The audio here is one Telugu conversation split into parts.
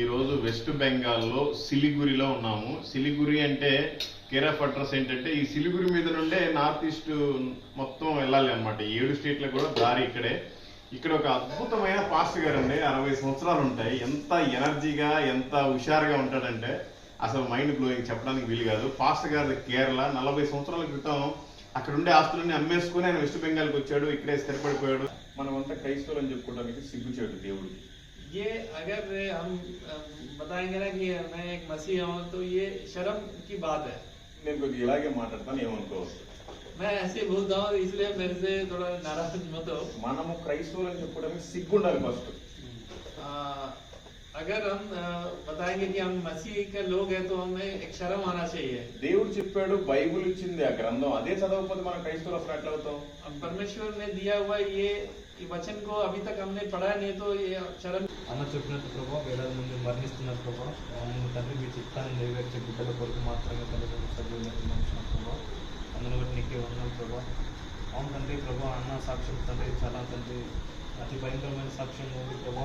ఈరోజు వెస్ట్ బెంగాల్లో సిలిగురిలో ఉన్నాము. సిలిగురి అంటే కేర్ ఆఫ్ అడ్రస్ ఏంటంటే ఈ సిలిగురి మీద నుండే నార్త్ ఈస్ట్ మొత్తం వెళ్ళాలి అనమాట ఏడు స్టేట్లకు కూడా దారి ఇక్కడే. ఇక్కడ ఒక అద్భుతమైన పాస్ట్ గారు అండి. అరవై సంవత్సరాలు ఉంటాయి. ఎంత ఎనర్జీగా ఎంత హుషారుగా ఉంటాడంటే అసలు మైండ్ బ్లోయింగ్ చెప్పడానికి వీలు కాదు. పాస్ట్ గారు కేరళ నలభై సంవత్సరాల క్రితం అక్కడ ఉండే ఆస్తులన్నీ అమ్మేసుకుని ఆయన వెస్ట్ బెంగాల్కి వచ్చాడు. ఇక్కడే స్థిరపడిపోయాడు. మనమంతా క్రైస్తవులు అని చెప్పుకోవడానికి సిగ్గుచేటు దేవుడికి ये अगर हम अम, बताएंगे ना कि मैं एक मसीह हूँ तो ये शर्म की बात है నేను కొద్దిగా ఇలాగే మాట్లాడతాను ఏమనుకోవచ్చు मैं ऐसे बोलता हूँ इसलिए मेरे से थोड़ा नाराज मत हो మనము క్రైస్తవులు అని చెప్పుకోవడానికి సిగ్గుండాలి ఫస్ట్ అగర్ హమ్ బతాయేంగే కి హమ్ మసీహ్ కా లోగ్ హై తో హమే ఎక్ శరమ్ ఆనా చాహియే దేవుడు చెప్పాడు బైబిల్ ఇచ్చింది ఆ గ్రంథం. అదే చదవకపోతే మనం క్రైస్తవులు అసలు ఎట్లా అవుతాం? పరమేశ్వర్ నే దియా హువా యే ఈ వచన్ కో అభి తక్ హమ్నే పడా నే తో ఏ చరణ్ అన్న చెప్పినట్టు ప్రభావ వేలాది మంది మరణిస్తున్నారు ప్రభావ అవును తండ్రి మీ చిత్తాన్ని నెరవేర్చే బిడ్డల కొరకు మాత్రమే తల్లిదండ్రులు చదివినట్టున్నాం ప్రభా. అవును తండ్రి ప్రభా అన్న సాక్ష్యం తండ్రి చాలా తండ్రి. అతి భయంకరమైన సాక్ష్యం ఉంది ప్రభా.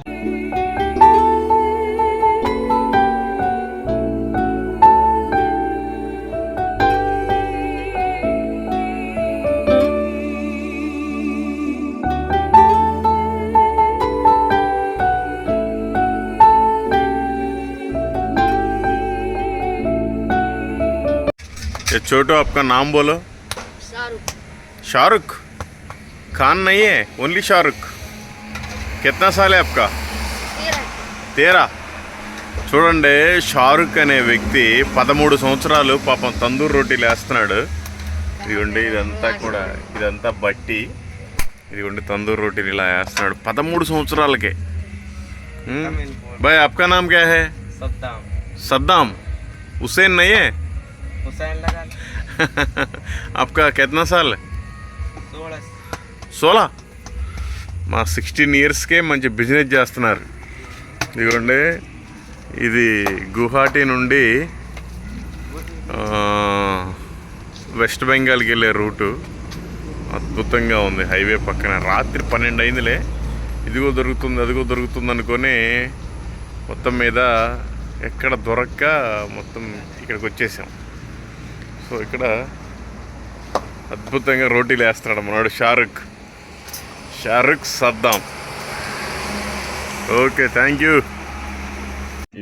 छोटो आपका नाम बोलो शाहरुख शाहरुख खान नहीं है ओनली शाहरुख कितना साल है आपका तेरह తేరా చూడండి షారుఖ్ అనే వ్యక్తి పదమూడు సంవత్సరాలు పాపం తందూరు రోటీలు వేస్తున్నాడు ఇదిగోండి ఇదంతా కూడా ఇదంతా బట్టి ఇదిగోండి తందూరు రోటీలు ఇలా వేస్తున్నాడు పదమూడు సంవత్సరాలకే బాయ్ आपका नाम क्या है సద్దాం सद्दाम हुसैन नहीं है హుసైన్ లగా आपका कितना साल है సోలా మా సిక్స్టీన్ ఇయర్స్కే మంచి బిజినెస్ చేస్తున్నారు ఇదిగోండి ఇది గువాహటి నుండి ఆ, వెస్ట్ బెంగాల్కి వెళ్ళే రూటు అద్భుతంగా ఉంది హైవే పక్కన రాత్రి పన్నెండు అయిందిలే ఇదిగో దొరుకుతుంది అదిగో దొరుకుతుంది అనుకొని మొత్తం మీద ఎక్కడ దొరక్క మొత్తం ఇక్కడికి వచ్చేసాం సో ఇక్కడ అద్భుతంగా రోటీలు వేస్తున్నాడు మనవాడు Shahrukh Shahrukh Saddam. Okay thank you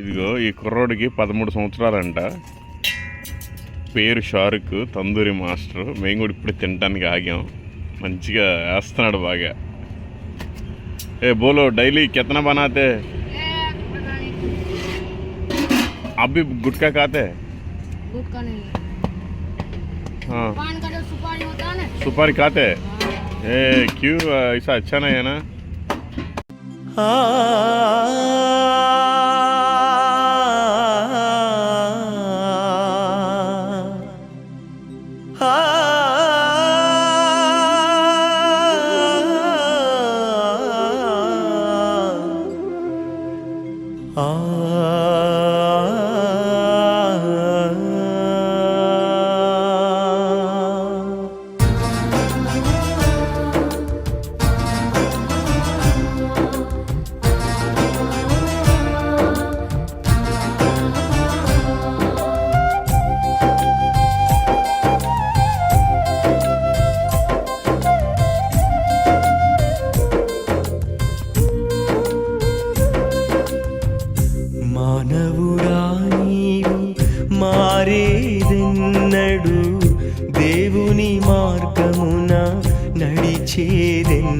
ఇదిగో ఈ కుర్రోడికి పదమూడు సంవత్సరాలంట. పేరు షారుక్ తందూరి మాస్టర్. మేము కూడా ఇప్పుడు తినడానికి ఆగాం. మంచిగా వేస్తున్నాడు బాగా. ఏ బోలో డైలీ కెత్తన బనాతే? అబ్బి గుట్కా కాతే? గుట్కా हाँ पान का जो सुपारी होता है ना सुपारी खाते ए क्यों ऐसा अच्छा नहीं है ना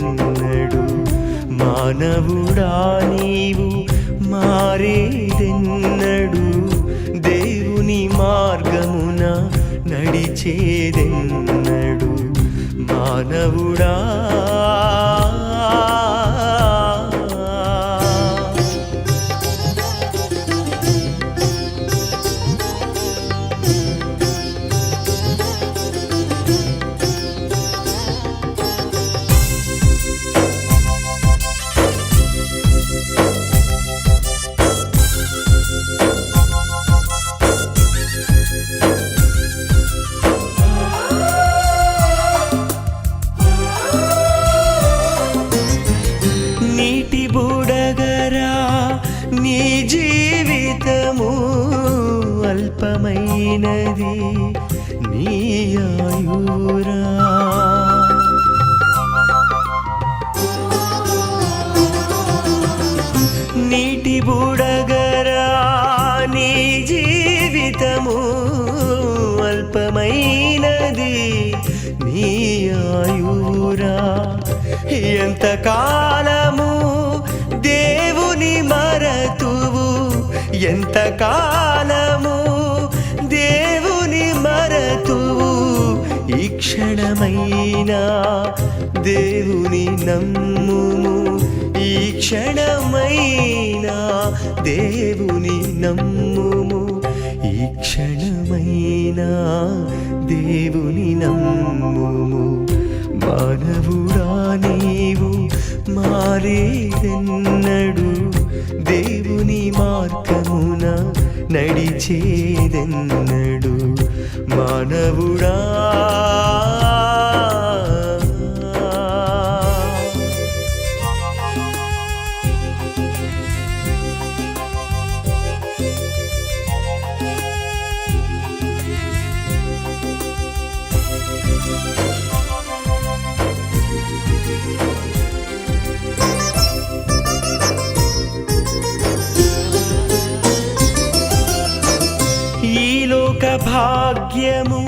నడిచేదెన్నడు మానవుడా నీవు మారేదెన్నడు. దేవుని మార్గమున నడిచేదెన్నడు. మానవుడా జీవితము అల్పమైనది నీయాయూరా నీటి బుడగరా నీ జీవితము అల్పమైనది నీ ఆయురా. ఎంత కాలం ఎంత కాలము దేవుని మరతువు ఈ క్షణమైనా దేవుని నమ్ముము. ఈ క్షణమైనా దేవుని నమ్ముము. ఈ క్షణమైనా దేవుని నమ్ముము. మానవుడా నీవు మారేదెన్నడు దేవుని మార్గమున నడిచేదెన్నడు మానవుడా. భాగ్యము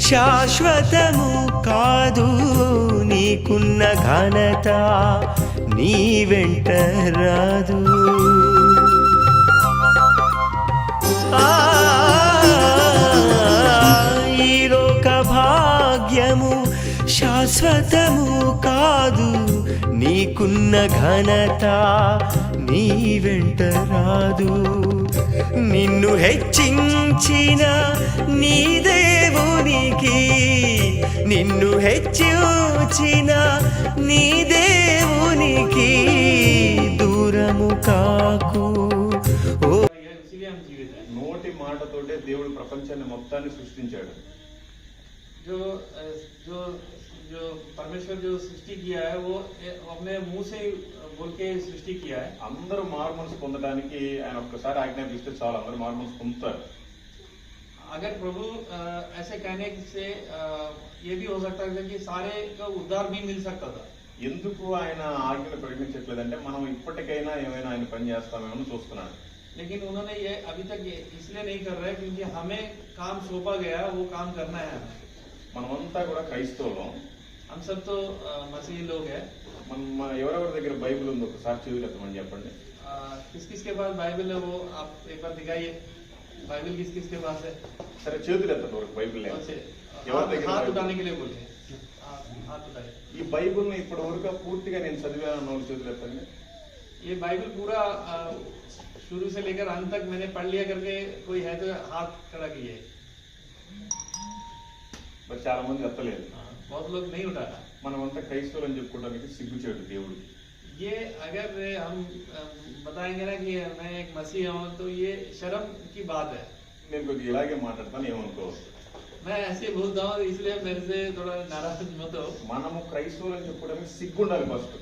శాశ్వతము కాదు నీకున్న ఘనత నీ వెంట రాదు. ఆ, ఈ లోక భాగ్యము శాశ్వతము కాదు నీకున్న ఘనత నీ వెంట రాదు. నిన్ను హెచ్చించిన నీ దేవునికి నిన్ను హెచ్చించిన నీ దేవునికి దూరము కాకు. నోటి మాటతోటే దేవుడు ప్రపంచాన్ని మొత్తాన్ని సృష్టించాడు. जो अ, जो जो परमेश्वर जो सृष्टि किया है वो ए- अपने मुंह से ही बोल के सृष्टि किया है అందరూ మారు మనసు పొందడానికి ఆయన ఒక్కసారి ఆజ్ఞాపిస్తే చాలు అందరూ మారు మనసు పొందుతారు अगर प्रभु अ, ऐसे कहने से अ, ये भी हो सकता था कि सारे का उद्धार भी मिल सकता था ఎందుకు ఆయన ఆజ్ఞను ప్రకటించట్లేదంటే మనం ఇప్పటికైనా ఏమైనా ఆయన పని చేస్తామేమో అని చూస్తున్నాడు लेकिन उन्होंने ये अभी तक ये इसलिए नहीं कर रहे क्योंकि हमें काम सौंपा गया वो काम करना है हमें మనమంతా కూడా క్రైస్తవులం हम सब तो अ, मसीही लोग हैं మనం మన ఎవరెవరి దగ్గర బైబిల్ ఉంది ఒకసారి చదివేద్దామని చెప్పండి अ, किस किस के पास बाइबल है वो आप एक बार दिखाइए बाइबल किस किस के पास है సరే చేతులు ఎత్తండి వరకు బైబిల్ లేదు. अच्छे ఎవరి हाथ దగ్గర हाथ బైబిల్? उठाने के लिए बोलिए हाथ हाथ उठाइए ఈ బైబిల్ని ఇప్పటి వరకు పూర్తిగా నేను చదివాను అన్న వాళ్ళు చేతులు ఎత్తండి ये बाइबल पूरा अ, शुरू से लेकर अंत तक मैंने पढ़ लिया करके कोई है तो हाथ खड़ा किए మరి చాలా మంది ఎత్తలేదు हाँ, बहुत लोग नहीं उठाया మనమంతా క్రైస్తవులు అని చెప్పుకోవడానికి సిగ్గుచేటు దేవుడు ये अगर हम अ, बताएंगे ना कि मैं एक मसीह हूँ तो ये शर्म की बात है నేను కొద్దిగా ఇలాగే మాట్లాడతాను ఏమనుకోవచ్చు मैं ऐसे बोलता हूँ इसलिए मेरे से थोड़ा नाराज मत हो మనము క్రైస్తవులు అని చెప్పుకోవడానికి సిగ్గుండాలి ఫస్ట్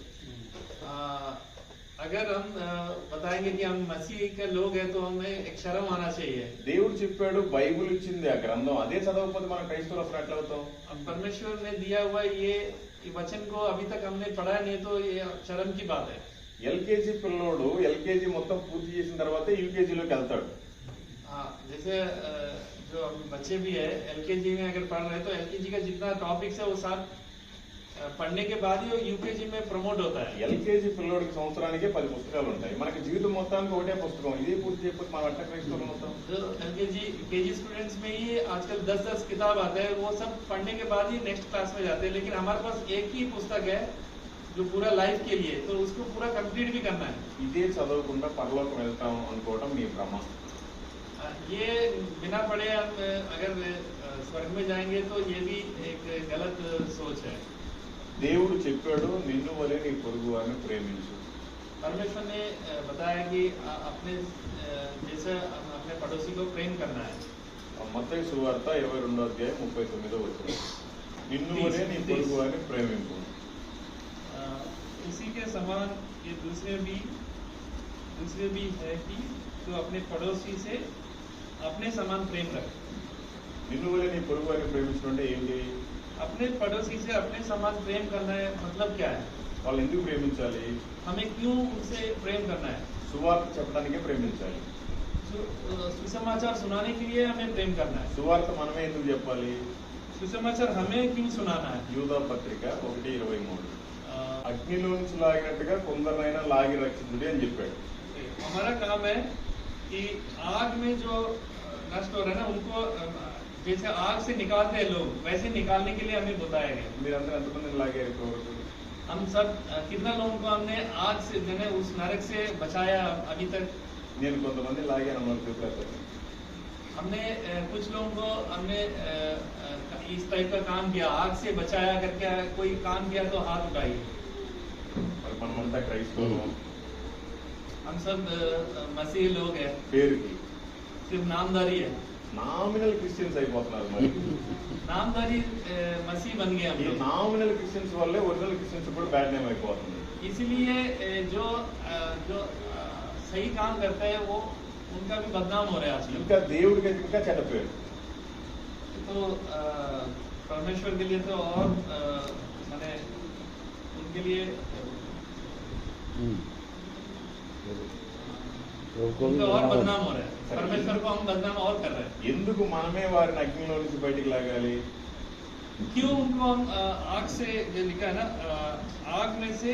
आ, अगर हम आ, बताएंगे कि हम मसीह के लोग हैं तो हमें एक शर्म आना चाहिए దేవుడు చెప్పాడు బైబిల్ ఇచ్చింది ఆ గ్రంథం అదే చదవకపోతే మనం క్రైస్తవులు అసలు ఎట్లా అవుతాం अब परमेश्वर ने दिया हुआ ये ये वचन को अभी तक हमने पढ़ा नहीं तो ये शर्म की बात है ఎల్కేజీ పిల్లోడు ఎల్కేజీ మొత్తం పూర్తి చేసిన తర్వాత యూకేజీలోకి వెళ్తాడు हाँ जैसे आ, जो हम बच्चे भी है एलकेजी में अगर पढ़ रहे हैं तो एलकेजी का जितना टॉपिक्स है वो साथ आ, पढ़ने के बाद ही वो यूकेजी में प्रमोट होता है ఎల్కేజీ పిల్లోడికి సంవత్సరానికే పది పుస్తకాలు ఉంటాయి మనకి జీవితం మొత్తానికి ఒకటే పుస్తకం ఇదే పూర్తి చేయకపోతే మనం ఎట్లా క్రైస్తవులు అవుతాం जो एलकेजी केजी स्टूडेंट्स में ही आजकल दस दस किताब आते हैं वो सब पढ़ने के बाद ही नेक्स्ट क्लास में जाते हैं लेकिन हमारे पास एक ही पुस्तक है जो पूरा लाइफ के लिए तो उसको पूरा कंप्लीट भी करना है ఇదే చదవకుండా పరలోకం వెళ్తాం అనుకోవడం మీ భ్రమ आ, ये बिना पढ़े हम अ, अगर अ, स्वर्ग में जाएंगे तो ये भी एक गलत सोच है దేవుడు చెప్పాడు నిన్ను వలె నీ పొరుగు వారిని ప్రేమించు परमेश्वर ने अ, बताया कि अ, अपने अ, जैसे हम अपने पड़ोसी को प्रेम करना है మత్తయి సువార్త ఇరవై రెండో అధ్యాయం ముప్పై తొమ్మిదో వచ్చిన నిన్ను వలె నీ పొరుగు వారిని ప్రేమింపు अ, इसी के समान ये दूसरे भी दूसरे भी है कि तो अपने पड़ोसी से अपने समान प्रेम रखे నిన్ను వల్ల నీ పొరుగు వారిని ప్రేమించడం అంటే ఏంటి अपने पड़ोसी से अपने समान प्रेम करना है मतलब क्या है వాళ్ళు ఎందుకు ప్రేమించాలి हमें क्यों उनसे प्रेम करना है సువార్త చెప్పడానికే ప్రేమించాలి सु- अ, सुसमाचार सुनाने के लिए हमें प्रेम करना है సువార్త మనమే ఎందుకు చెప్పాలి सुसमाचार हमें क्यों सुनाना है యూదా పత్రిక ఒకటి ఇరవై మూడు अ, అగ్నిలో నుంచి లాగినట్టుగా కొందరినైనా లాగి రక్షించుడి అని చెప్పాడు हमारा काम है कि आग में जो नष्ट हो रहा है ना उनको अ, जैसे आग से निकालते हैं लोग वैसे निकालने के लिए हमें बताया गया మీరందరూ ఎంతమందిని లాగారు ఇప్పటివరకు हम सब अ, कितना लोगों को हमने आग से मैंने उस नरक से बचाया अभी तक నేను కొంతమంది లాగాను అన్నారు చూపెడతాను हमने अ, कुछ लोगों को हमने अ, अ, इस टाइप का काम किया आग से बचाया करके कोई काम किया तो हाथ उठाइए మరి మనమంతా క్రైస్తవులు हम सब अ, अ, मसीह लोग हैं పేరుకి सिर्फ नामदारी है నామినల్ క్రిస్టియన్స్ అయిపోతున్నారు మరి नामदारी अ, मसीह बन गए हम ఈ लोग నామినల్ క్రిస్టియన్స్ వల్లే ఒరిజినల్ క్రిస్టియన్స్ కూడా బ్యాడ్ నేమ్ అయిపోతుంది इसीलिए अ, जो अ, जो अ, सही काम करते हैं वो उनका भी बदनाम हो रहा है आजकल ఇంకా దేవుడికి అయితే ఇంకా చెడ్డ పేరు तो अ, परमेश्वर के लिए तो और अ, माने उनके लिए ఎందుకు మనమే వారిని అగ్నిలో నుంచి బయటికి లాగాలి क्यों उनको हम अ, आग से जो लिखा है ना अ, आग में से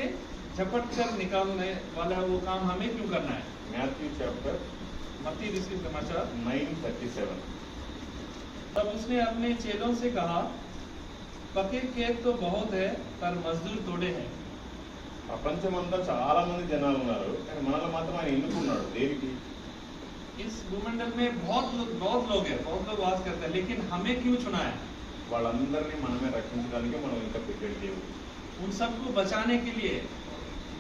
झपट कर निकालने वाला वो काम हमें क्यों करना है మాథ్యూ చాప్టర్ मत्ती जिसके समाचार నైన్ థర్టీ సెవెన్ तब उसने अपने चेलों से कहा पके खेत तो बहुत है पर मजदूर थोड़े हैं ప్రపంచమంతా చాలా మంది జనాలు ఉన్నారు కానీ మనల్ని మాత్రం ఆయన ఎన్నుకున్నాడు దేనికి इस भूमंडल में बहुत लोग बहुत लोग हैं बहुत लोग वास करते हैं लेकिन हमें क्यों चुना है వాళ్ళందరినీ మనమే రక్షించడానికి మనం ఇంకా పెట్టాడు దేవుడు उन सबको बचाने के लिए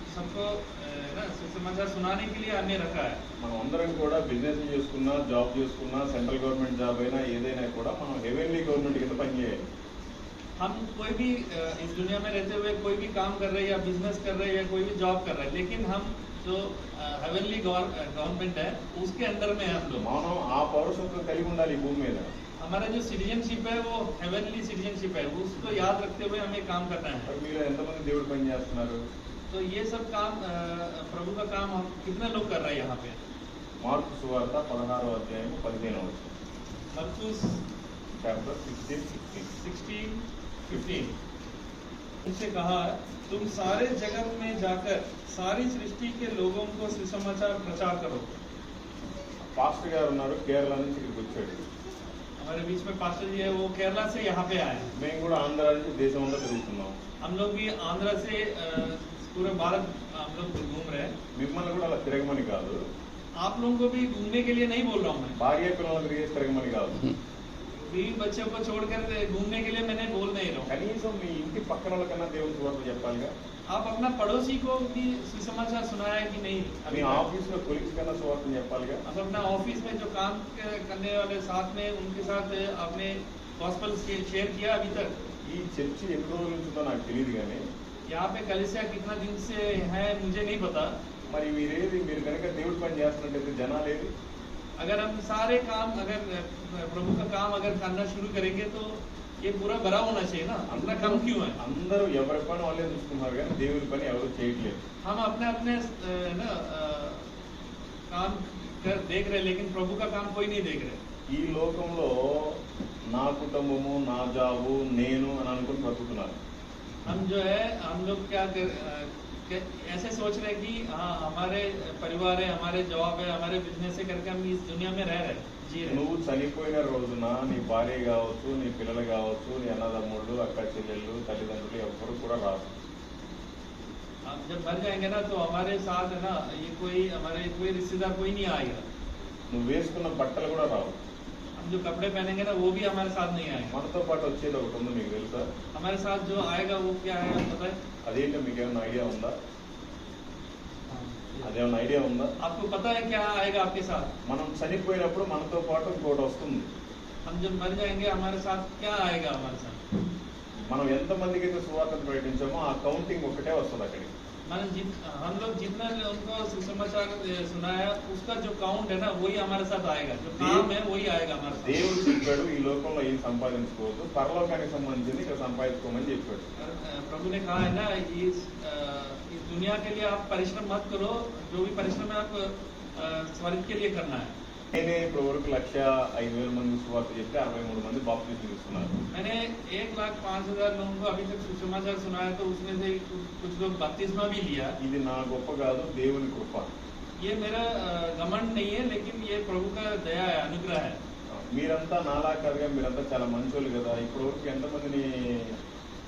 सबको अ, ना सुसमाचार सुनाने के लिए हमें रखा है మనం అందరం కూడా బిజినెస్ చేసుకున్నా జాబ్ చేసుకున్నా సెంట్రల్ గవర్నమెంట్ జాబ్ అయినా ఏదైనా కూడా మనం హెవెన్లీ గవర్నమెంట్ కింద పనిచేయాలి हम कोई भी अ, इस दुनिया में रहते हुए कोई भी काम कर रहे हैं या बिजनेस कर रहे हैं या कोई भी जॉब कर रहे हैं लेकिन हम जो हेवनली गवर्नमेंट है उसके अंदर में है हम लोग మనం ఆ పౌరసత్వం కలిగి ఉండాలి ఈ భూమి మీద हमारा जो सिटीजनशिप है वो हेवनली सिटीजनशिप है उसको याद रखते हुए हमें काम करना है మరి మీరు ఎంతమంది దేవుడు పని చేస్తున్నారు तो ये सब काम अ, प्रभु का काम हम कितने लोग कर रहे हैं यहाँ पे మార్పు సువార్త పదహారో అధ్యాయం పదిహేను मरकुस chapter sixteen sixteen sixteen fifteen उनसे कहा तुम सारे जगत में जाकर सारी सृष्टि के लोगों को सुसमाचार प्रचार करो పాస్టర్ గారు ఉన్నారు కేరళ నుంచి ఇక్కడికి వచ్చాడు हमारे बीच में पास्टर जी है वो केरला से यहाँ पे आए हैं మేము కూడా ఆంధ్ర నుంచి దేశం అంతా తిరుగుతున్నాం हम लोग भी आंध्र से अ, पूरे भारत हम लोग घूम रहे हैं మిమ్మల్ని కూడా అలా తిరగమని కాదు आप लोगों को भी घूमने के लिए नहीं बोल रहा हूँ मैं భార్య పిల్లలను తిరిగేసి తిరగమని కాదు बीवी बच्चों को छोड़कर घूमने के लिए मैंने बोल नहीं रहा हूँ కనీసం మీ ఇంటి పక్కన వాళ్ళకన్నా దేవుని సువార్త చెప్పాలిగా आप अपना पड़ोसी को भी सुसमाचार सुनाया है कि नहीं మీ अभी तक? ఆఫీస్ లో కొలిక్స్ కన్నా సువార్త చెప్పాలిగా आप अपना ऑफिस में जो काम क- करने वाले साथ में उनके साथ आपने गॉस्पल शेयर किया अभी तक ఈ చర్చి ఎన్ని రోజుల నుంచిందో నాకు తెలియదు కానీ यहाँ पे कलिसिया कितना दिन से है मुझे नहीं पता మరి మీరేది మీరు కనుక దేవుడి పని చేస్తున్నట్టయితే జనాలు ఏది अगर हम सारे काम अगर अ, प्रभु का काम अगर करना शुरू करेंगे तो ये पूरा बड़ा होना चाहिए ना अपना कम क्यों है అందరూ ఎవరి పని వాళ్ళే చూసుకున్నారు కానీ దేవుడి పని ఎవరు చేయట్లేదు हम अपने अपने अ, ना अ, काम कर देख रहे हैं लेकिन प्रभु का काम कोई नहीं देख रहे ఈ లోకంలో నా కుటుంబము నా జాబు నేను అని అనుకుని బ్రతుకుతున్నారు हम जो है हम लोग क्या कर अ, के- ऐसे सोच रहे हैं कि हाँ हमारे परिवार है हमारे जॉब है हमारे बिजनेस है करके हम इस दुनिया में रह रहे हैं जी रहे हैं। నువ్వు చనిపోయిన రోజున నీ భార్య కావచ్చు నీ పిల్లలు కావచ్చు నీ అన్నదమ్ముళ్ళు అక్క చెల్లెళ్ళు తల్లిదండ్రులు ఎవరు కూడా రాదు हम जब मर जाएंगे ना तो हमारे साथ है ना ये कोई हमारे कोई रिश्तेदार कोई नहीं आएगा నువ్వు వేసుకున్న బట్టలు కూడా రావు हम जो कपड़े पहनेंगे ना वो भी हमारे साथ नहीं आएगा మనతో పాటు వచ్చేది ఒకటి ఉంది మీకు తెలుసా हमारे साथ जो आएगा वो क्या है पता है అదేంటో మీకు ఏమైనా ఐడియా ఉందా అదేమన్నా ఐడియా ఉందా आपको पता है क्या आएगा आपके साथ మనం చనిపోయినప్పుడు మనతో పాటు ఇంకోటి వస్తుంది हम जब मर जाएंगे हमारे साथ क्या आएगा हमारे साथ మనం ఎంతమందికి అయితే సువార్తను ప్రకటించామో ఆ కౌంటింగ్ ఒకటే వస్తుంది అక్కడికి मैंने जित हम लोग जितना उनको सुसमाचार ए, सुनाया उसका जो काउंट है ना वही हमारे साथ आएगा जो काम है वही आएगा हमारे साथ దేవుడు చెప్పాడు ఈ లోకంలో ఏం సంపాదించుకోవద్దు పరలోకానికి సంబంధించింది ఇక్కడ సంపాదించుకోమని చెప్పాడు और, अ, प्रभु ने कहा है ना इस अ, इस दुनिया के लिए आप परिश्रम मत करो जो भी परिश्रम है आप अ, स्वर्ग के लिए करना है నేనే ఇప్పటి వరకు లక్ష ఐదు వేల మంది సువార్త చెప్తే అరవై మూడు మంది బాప్తీసం తీసుకున్నారు मैंने एक लाख पाँच हजार लोगों को अभी तक सुसमाचार सुनाया तो उसमें से कुछ कुछ लोग बपतिस्मा भी लिया ఇది నా గొప్ప కాదు దేవుని కృప ये मेरा अ, घमंड नहीं है लेकिन ये प्रभु का दया है अनुग्रह है మీరంతా నాలా కాదుగా మీరంతా చాలా మంచోళ్ళు కదా ఇప్పటి వరకు ఎంతమందిని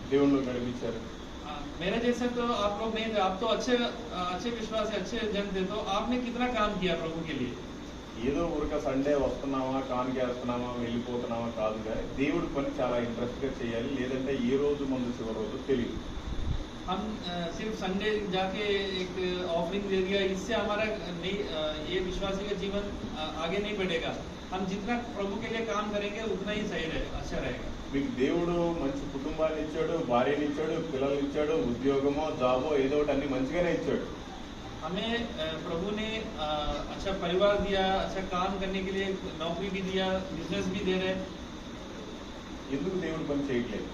దేవుళ్ళు నడిపించారు अ, मेरे जैसे तो आप लोग नहीं थे आप तो अच्छे अ, अच्छे विश्वास है अच्छे जन थे तो आपने कितना काम किया प्रभु के लिए ఏదో ఊరిక సండే వస్తున్నామా కానికేస్తున్నామా వెళ్ళిపోతున్నామా కాదు కానీ దేవుడి పని చాలా ఇంట్రెస్ట్ గా చేయాలి లేదంటే ఏ రోజు ముందు చివరి రోజు తెలియదు हम अ, सिर्फ संडे जाके एक ऑफरिंग दे दिया इससे हमारा नहीं अ, ये विश्वासी का जीवन अ, आगे नहीं बढ़ेगा हम जितना प्रभु के लिए काम करेंगे उतना ही सही रहेगा अच्छा रहेगा మీకు దేవుడు మంచి కుటుంబాన్ని ఇచ్చాడు భార్యని ఇచ్చాడు పిల్లల్ని ఇచ్చాడు ఉద్యోగమో జాబో ఏదో ఒకటి అన్ని మంచిగానే ఇచ్చాడు हमें अ, प्रभु ने अ, अच्छा परिवार दिया अच्छा काम करने के लिए नौकरी भी दिया बिजनेस भी दे रहे हैं ఎందుకు దేవుడి పని చేయట్లేదు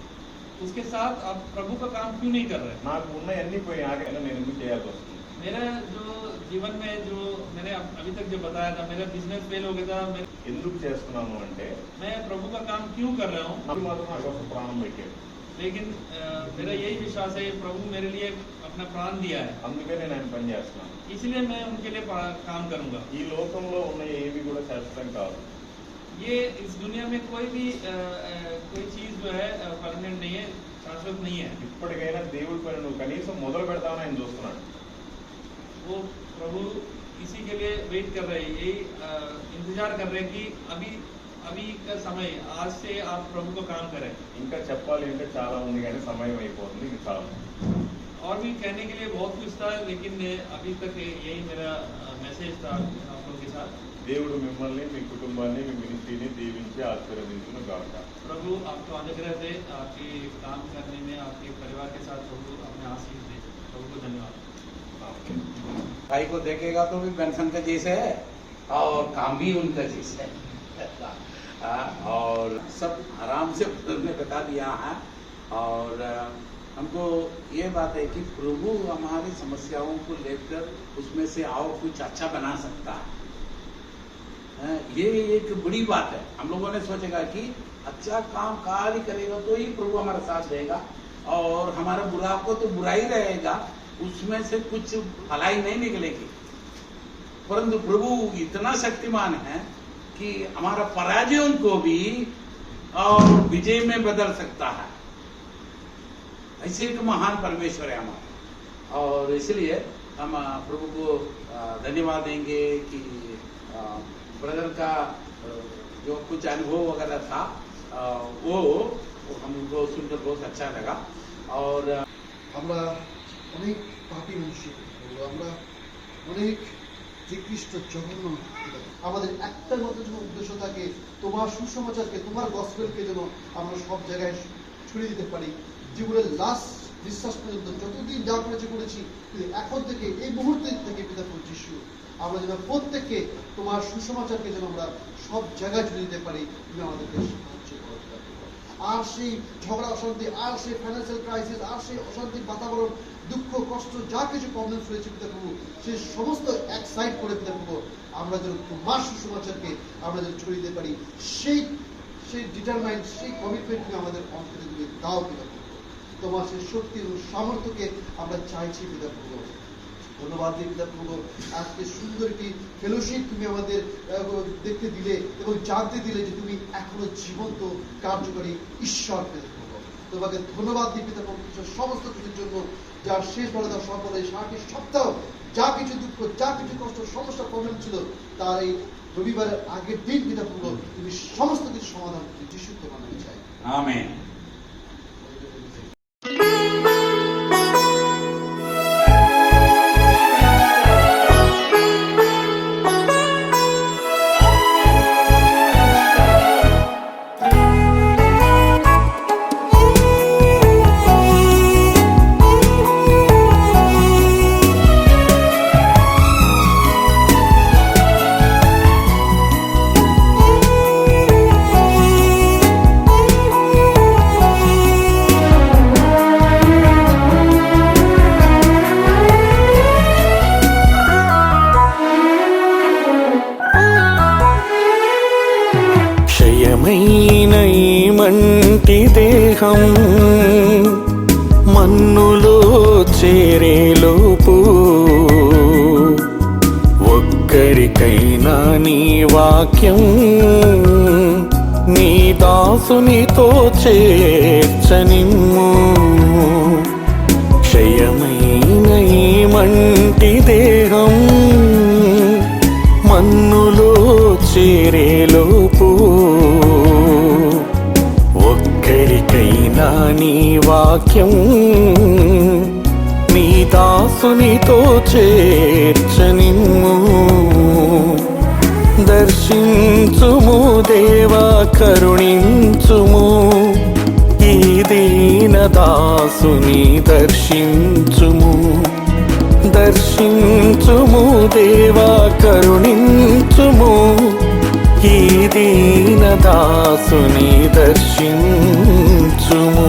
उसके साथ आप प्रभु का काम क्यों नहीं कर रहे నాకు ఉన్నవన్నీ పోయి ఆగైనా నేను ఎందుకు చేయాల్సి వస్తుంది मेरा जो जीवन में जो मैंने अब- अभी तक जो बताया था मेरा बिजनेस फेल हो गया था मैं, ఎందుకు చేస్తున్నాను అంటే मैं प्रभु का काम क्यों कर रहा हूँ నాకు మాత్రం నా కోసం ప్రాణం పెట్టాడు लेकिन अ, मेरा यही विश्वास है प्रभु मेरे लिए अपना प्राण दिया है అందుకే నేను ఆయన పని చేస్తున్నాను इसलिए मैं उनके लिए पा- काम करूंगा ఈ లోకంలో ఉన్న ఏవి కూడా శాశ్వతం కాదు ये इस दुनिया में कोई भी अ, अ, कोई चीज जो है परमानेंट नहीं है शाश्वत नहीं है ఇప్పటికైనా దేవుడి పని నువ్వు కనీసం మొదలు పెడతావని ఆయన చూస్తున్నాడు वो प्रभु इसी के लिए वेट कर रहे हैं यही अ, इंतजार कर रहे हैं कि अभी अभी का समय आज से आप प्रभु को काम करें ఇంకా చెప్పాలి అంటే చాలా ఉంది కానీ సమయం అయిపోతుంది ఇది చాలు और भी कहने के लिए बहुत कुछ था लेकिन अभी तक यही मेरा मैसेज था आप लोगों के साथ దేవుడు మిమ్మల్ని మీ కుటుంబాన్ని మీ మినిస్ట్రీని దీవించి ఆశీర్వదించును గాక प्रभु आपको अनुग्रह दे आपके काम करने में आपके परिवार के साथ प्रभु अपने आशीष दे प्रभु को धन्यवाद भाई को देखेगा तो भी पेंशन का जैसे है और काम भी उनका जैसे है हाँ, और सब आराम से उन्होंने बता दिया है। और हमको ये बात है कि प्रभु हमारी समस्याओं को लेकर उसमें से और कुछ अच्छा बना सकता है। हाँ, ये एक बड़ी बात है। हम लोगों ने सोचेगा कि अच्छा काम कार्य करेगा तो ही प्रभु हमारा साथ देगा और हमारा बुरा को तो बुरा ही रहेगा उसमें से कुछ भलाई नहीं निकलेगी। परंतु प्रभु इतना शक्तिमान है कि हमारा पराजयों को भी और विजय में बदल सकता है ऐसे एक महान परमेश्वर है हमारा और इसलिए हम अ, प्रभु को अ, धन्यवाद देंगे कि अ, ब्रदर का अ, जो कुछ अनुभव वगैरह था अ, वो वो हमको सुनकर बहुत अच्छा लगा और अ, আমরা অনেক পাপী মানুষ আমরা অনেক নিকৃষ্ট জঘন্য আমাদের একটা মাত্র যেন উদ্দেশ্য থাকে, তোমার সুসমাচারকে, তোমার গসপেলকে যেন আমরা সব জায়গায় ছড়িয়ে দিতে পারি। জীবনের লাস্ট বিশ্বাস পর্যন্ত যতদিন যা করেছি করেছি এখন থেকে, এই মুহূর্তে থেকে পিতা যিশু, আমরা যেন প্রত্যেককে তোমার সুসমাচারকে যেন আমরা সব জায়গায় ছড়িয়ে দিতে পারি, তুমি আমাদেরকে সাহায্য করো আর সেই ঝগড়া, অশান্তি, আর সেই ফাইন্যান্সিয়াল ক্রাইসিস আর সেই অশান্তির বাতাবরণ দুঃখ, কষ্ট, যা কিছু প্রবলেমস রয়েছে পিতা প্রভু সেই সমস্ত এক সাইড করে পিতা প্রভু আমরা যেন তোমার সুসমাচারকে আমরা যেন ছড়িয়ে দিতে পারি, সেই সেই ডিটারমাইন্ড সেই কমিটমেন্ট তুমি আমাদের অন্তরে তুমি দাও পিতা প্রভু তোমার সেই শক্তি এবং সামর্থ্যকে আমরা চাইছি পিতা প্রভু ধন্যবাদ দিই পিতা প্রভু আজকে সুন্দর একটি ফেলোশিপ তুমি আমাদের দেখতে দিলে এবং জানতে দিলে যে তুমি এখনও জীবন্ত, কার্যকরী ঈশ্বর পিতা তোমাকে ধন্যবাদ দিই পিতা প্রভু সমস্ত কিছুর জন্য যার শেষ বেলা তার সকলে সারাটি সপ্তাহ, যা কিছু দুঃখ, যা কিছু কষ্ট সমস্যা প্রবলেম ছিল, তার এই রবিবারের আগের দিন বিনা পূর্ব তিনি সমস্ত কিছু সমাধান যিশুকে বানাতে চাই। আমেন। దేహం మన్నులో చేరేలోపు ఒక్కరికైనా నీ వాక్యం నీ దాసునితో చేర్చనిమ్ము. ఎవరికైనా నీ వాక్యం నీ దాసునితో చేర్చనిమ్ము దర్శించుము దేవా కరుణించుము. ఈ దీన దాసుని దర్శించుము. దర్శించుము దేవా కరుణించుము. ఈ దీన దాసుని దర్శించుము.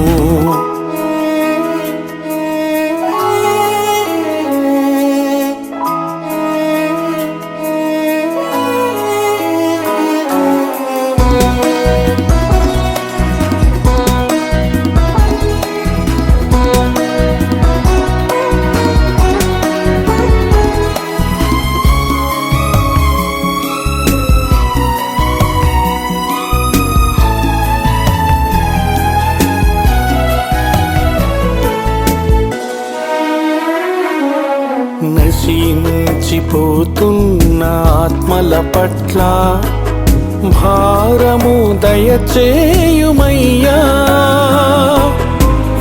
పట్ల భారము దయచేయుమయ్యా.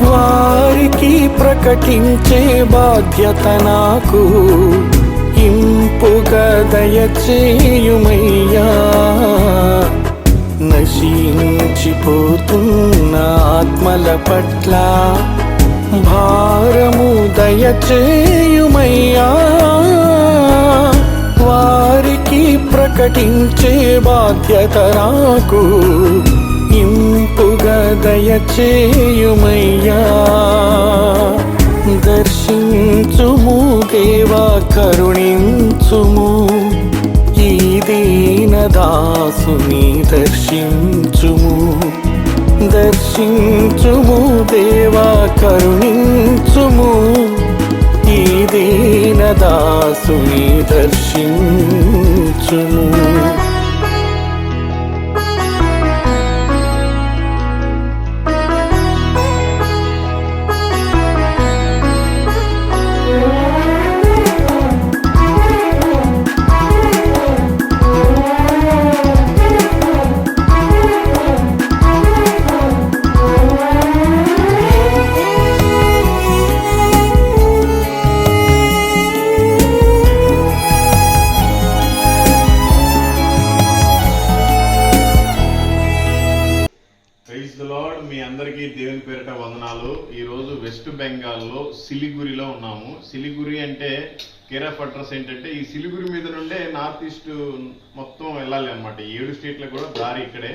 వారికి ప్రకటించే బాధ్యత నాకు ఇంపుగా దయచేయుమయ్యా. నశించిపోతున్న ఆత్మల పట్ల భారము దయచేయుమయ్యా. వారికి ప్రకటించే బాధ్యత నాకు. ఇంపుగా దయచేయుమయ్యా. దర్శించుము దేవా కరుణించుము. ఈ దీన దాసుని దర్శించుము. దర్శించుము దేవా కరుణించుము. ఈ దీన దర్శించుము. సిలిగురిలో ఉన్నాము. సిలిగురి అంటే కేర్ ఆఫ్ అడ్రస్ ఏంటంటే ఈ సిలిగురి మీద నుండే నార్త్ ఈస్ట్ మొత్తం వెళ్ళాలి అనమాట ఏడు స్టేట్లకు కూడా దారి ఇక్కడే.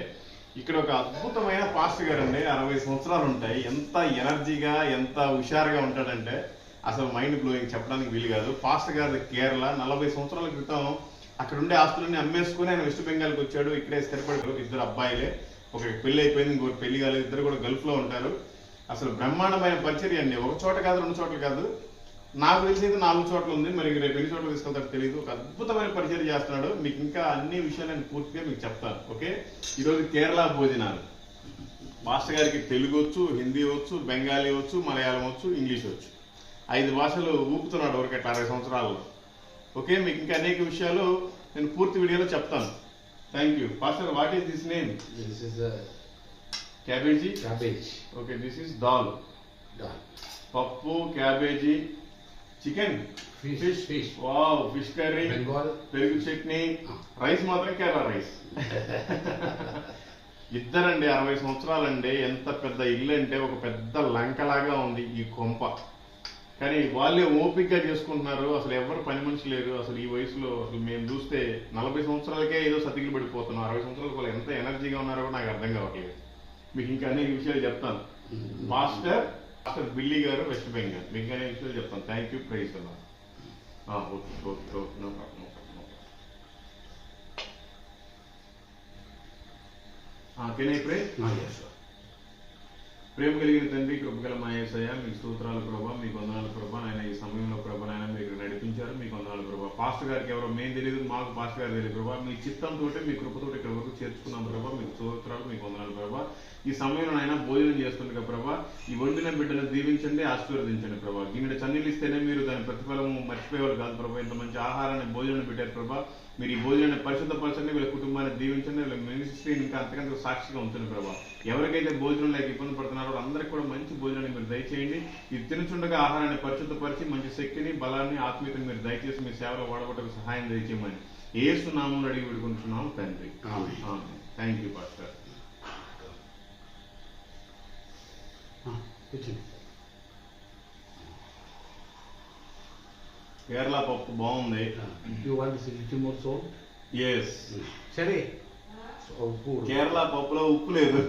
ఇక్కడ ఒక అద్భుతమైన పాస్టర్ గారు అండి. అరవై సంవత్సరాలు ఉంటాయి. ఎంత ఎనర్జీగా ఎంత హుషారుగా ఉంటాడంటే అసలు మైండ్ బ్లోయింగ్ చెప్పడానికి వీలు కాదు. పాస్టర్ గారు కేరళ. నలభై సంవత్సరాల క్రితం అక్కడ ఉండే ఆస్తులన్నీ అమ్మేసుకుని ఆయన వెస్ట్ బెంగాల్కి వచ్చాడు. ఇక్కడే స్థిరపడారు ఇద్దరు అబ్బాయిలే. ఒకరికి పెళ్ళి అయిపోయింది. ఇంకొకటి పెళ్ళి కాలేదు. ఇద్దరు కూడా గల్ఫ్లో ఉంటారు. అసలు బ్రహ్మాండమైన పరిచర్య అండి. ఒక చోట కాదు రెండు చోట్ల కాదు. నాకు తెలిసేది నాలుగు చోట్ల ఉంది. మరి రేపు ఎన్ని చోట్ల తీసుకెళ్తారో తెలియదు ఒక అద్భుతమైన పరిచయం చేస్తున్నాడు. మీకు ఇంకా అన్ని విషయాలు నేను పూర్తిగా మీకు చెప్తాను. ఓకే? ఈరోజు కేరళ భోజనాలు. మాస్టర్ గారికి తెలుగు వచ్చు హిందీ వచ్చు బెంగాలీ వచ్చు మలయాళం వచ్చు ఇంగ్లీష్ వచ్చు. ఐదు భాషలు ఊపుతున్నాడు ఊరికే అరవై సంవత్సరాల్లో. ఓకే? మీకు ఇంకా అనేక విషయాలు నేను పూర్తి వీడియోలో చెప్తాను. Thank you pastor what is this name this is cabbage? cabbage. Okay this is dal. పప్పు cabbage chicken fish fish. Wow fish curry. పెరుగు చట్నీ రైస్ మాత్రం కేరళ రైస్. ఇద్దరండి అరవై సంవత్సరాలండి. ఎంత పెద్ద ఇల్లు అంటే ఒక పెద్ద లంకలాగా ఉంది ఈ కొంప. కానీ వాళ్ళే ఓపికగా చేసుకుంటున్నారు. అసలు ఎవరు పని మనిషి లేరు. అసలు ఈ వయసులో అసలు మేము చూస్తే నలభై సంవత్సరాలకే ఏదో సతికిలు పడిపోతున్నాం. అరవై సంవత్సరాలకు వాళ్ళు ఎంత ఎనర్జీగా ఉన్నారో నాకు అర్థం కావట్లేదు. మీకు ఇంకా అనేక విషయాలు చెప్తాను. మాస్టర్ మాస్టర్ బిల్లీ గారు వెస్ట్ బెంగాల్ మీకు ఇంకా అనేక విషయాలు చెప్తాను. థ్యాంక్ యూ ప్రైజ్ అలా okay okay okay no problem can I pray yes, sir. ప్రేమ కలిగిన తండ్రి కృపగల మాయేసయ్య మీకు స్తోత్రాలు ప్రభా మీకు వందనాలు ప్రభా. ఆయన ఈ సమయంలో ప్రభా ఆయన మీరు నడిపించారు. మీకు వందనాలు ప్రభా. పాస్టర్ గారికి ఎవరో మేము తెలియదు మాకు పాస్టర్ గారు తెలియదు ప్రభా. మీ చిత్తంతో మీ కృపతో ఇక్కడ వరకు చేర్చుకున్నాం ప్రభా. మీకు స్తోత్రాలు మీకు వందనాలు ప్రభా. ఈ సమయంలో ఆయన భోజనం చేస్తుండగా ప్రభా ఈ వండిన బిడ్డను దీవించండి ఆశీర్వదించండి ప్రభా. గిన్నె చన్నీళ్ళు ఇస్తేనే మీరు దాని ప్రతిఫలము మర్చిపోయేవారు కాదు ప్రభా. ఇంత మంచి ఆహారాన్ని భోజనం పెట్టారు ప్రభా. మీరు ఈ భోజనాన్ని పరిశుద్ధపరచండి వీళ్ళ కుటుంబాన్ని దీవించండి వీళ్ళ మినిస్ట్రీని ఇంకా అంతకంత సాక్షిగా ఉంచండి ప్రభా. ఎవరికైతే భోజనం లేక ఇబ్బంది పడుతున్నారో అందరికీ కూడా మంచి భోజనాన్ని మీరు దయచేయండి. ఇది తినుచుండగా ఆహారాన్ని పరిశుద్ధపరిచి మంచి శక్తిని బలాన్ని ఆత్మీయతని మీరు దయచేసి మీ సేవలో వాడబట్టకు సహాయం దయచేయమని. ఏసు నామం అడిగి విడుకుంటున్నాం తండ్రి. థ్యాంక్ యూ పాస్టర్ కూర్చోండి కేరళ పప్పు బాగుంది you want little more salt yes సరే ఉప్పు కేరళ పప్పులో ఉప్పు లేదు